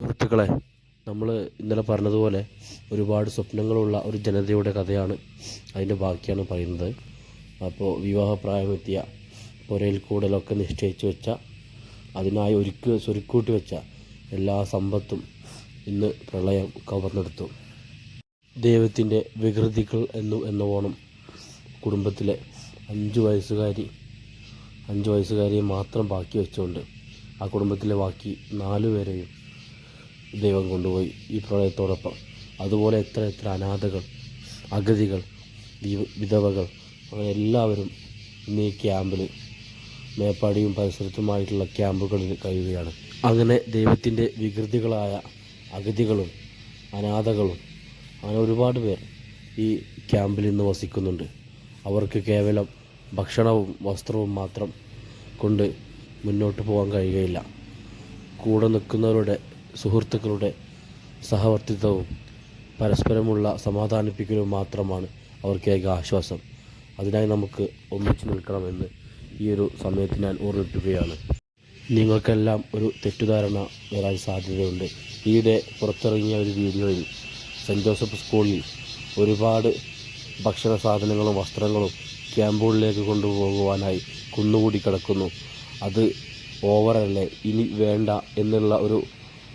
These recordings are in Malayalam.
സുഹൃത്തുക്കളെ നമ്മൾ ഇന്നലെ പറഞ്ഞതുപോലെ ഒരുപാട് സ്വപ്നങ്ങളുള്ള ഒരു ജനതയുടെ കഥയാണ് അതിന്റെ ബാക്കിയാണ് പറയുന്നത്. അപ്പോൾ വിവാഹപ്രായമെത്തിയ പുരയിൽ കൂടലൊക്കെ നിശ്ചയിച്ച് വെച്ച അതിനായി ഒരുക്ക് സ്വരുക്കൂട്ടി വെച്ച എല്ലാ സമ്പത്തും ഇന്ന് പ്രളയം കവർന്നെടുത്തു. ദൈവത്തിന്റെ വികൃതികൾ എന്നു എന്ന ഓണം കുടുംബത്തിലെ അഞ്ച് വയസ്സുകാരി അഞ്ച് വയസ്സുകാരിയെ മാത്രം ബാക്കി വെച്ചുകൊണ്ട് ആ കുടുംബത്തിലെ ബാക്കി നാലു പേരെയും ദൈവം കൊണ്ടുപോയി ഈ പ്രളയത്തോടൊപ്പം. അതുപോലെ എത്ര എത്ര അനാഥകൾ അഗതികൾ വിധവകൾ അങ്ങനെ എല്ലാവരും ഇന്ന് ഈ ക്യാമ്പിൽ മേപ്പാടിയും പരിസരത്തുമായിട്ടുള്ള ക്യാമ്പുകളിൽ കഴിയുകയാണ്. അങ്ങനെ ദൈവത്തിന്റെ വികൃതികളായ അഗതികളും അനാഥകളും അങ്ങനെ ഒരുപാട് പേർ ഈ ക്യാമ്പിൽ ഇന്ന് വസിക്കുന്നുണ്ട്. അവർക്ക് കേവലം ഭക്ഷണവും വസ്ത്രവും മാത്രം കൊണ്ട് മുന്നോട്ട് പോകാൻ കഴിയുകയില്ല. കൂടെ നിൽക്കുന്നവരുടെ സുഹൃത്തുക്കളുടെ സഹവർത്തിത്വവും പരസ്പരമുള്ള സമാധാനിപ്പിക്കലും മാത്രമാണ് അവർക്ക് ഏക ആശ്വാസം. അതിനായി നമുക്ക് ഒന്നിച്ചു നിൽക്കണമെന്ന് ഈ ഒരു സമയത്ത് ഞാൻ ഓർമ്മിപ്പിക്കുകയാണ്. നിങ്ങൾക്കെല്ലാം ഒരു തെറ്റിദ്ധാരണ വരാൻ സാധ്യതയുണ്ട്. ഈയിടെ പുറത്തിറങ്ങിയ ഒരു വീഡിയോയിൽ സെന്റ് ജോസഫ് സ്കൂളിൽ ഒരുപാട് ഭക്ഷണ സാധനങ്ങളും വസ്ത്രങ്ങളും ക്യാമ്പുകളിലേക്ക് കൊണ്ടുപോകുവാനായി കുന്നുകൂടി കിടക്കുന്നു. അത് ഓവറല്ലേ ഇനി വേണ്ട എന്നുള്ള ഒരു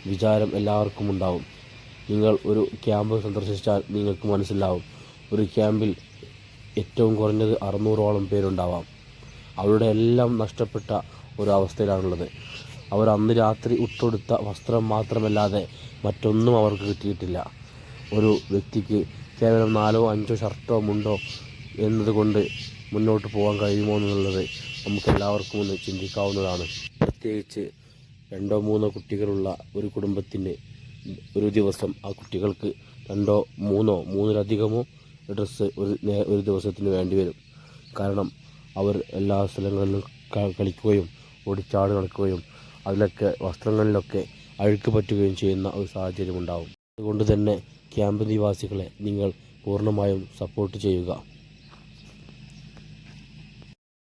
വിചാരം എല്ലാവർക്കും ഉണ്ടാവും. നിങ്ങൾ ഒരു ക്യാമ്പ് സന്ദർശിച്ചാൽ നിങ്ങൾക്ക് മനസ്സിലാവും. ഒരു ക്യാമ്പിൽ ഏറ്റവും കുറഞ്ഞത് അറുന്നൂറോളം പേരുണ്ടാവാം. അവരുടെ എല്ലാം നഷ്ടപ്പെട്ട ഒരവസ്ഥയിലാണുള്ളത് അവർ അന്ന് രാത്രി ഉത്തൊടുത്ത വസ്ത്രം മാത്രമല്ലാതെ മറ്റൊന്നും അവർക്ക് കിട്ടിയിട്ടില്ല. ഒരു വ്യക്തിക്ക് കേവലം നാലോ അഞ്ചോ ഷർട്ടോ മുണ്ടോ എന്നതുകൊണ്ട് മുന്നോട്ട് പോകാൻ കഴിയുമോ എന്നുള്ളത് നമുക്ക് എല്ലാവർക്കും ഒന്ന് ചിന്തിക്കാവുന്നതാണ്. പ്രത്യേകിച്ച് രണ്ടോ മൂന്നോ കുട്ടികളുള്ള ഒരു കുടുംബത്തിന് ഒരു ദിവസം ആ കുട്ടികൾക്ക് രണ്ടോ മൂന്നോ മൂന്നിലധികമോ ഡ്രസ്സ് ഒരു ഒരു ദിവസത്തിന് വേണ്ടി വരും. കാരണം അവർ എല്ലാ സ്ഥലങ്ങളിലും കളിക്കുകയും ഓടിച്ചാടി നടക്കുകയും അതിലൊക്കെ വസ്ത്രങ്ങളിലൊക്കെ അഴുക്ക് പറ്റുകയും ചെയ്യുന്ന ഒരു സാഹചര്യം ഉണ്ടാവും. അതുകൊണ്ട് തന്നെ ക്യാമ്പ് നിവാസികളെ നിങ്ങൾ പൂർണമായും സപ്പോർട്ട് ചെയ്യുക.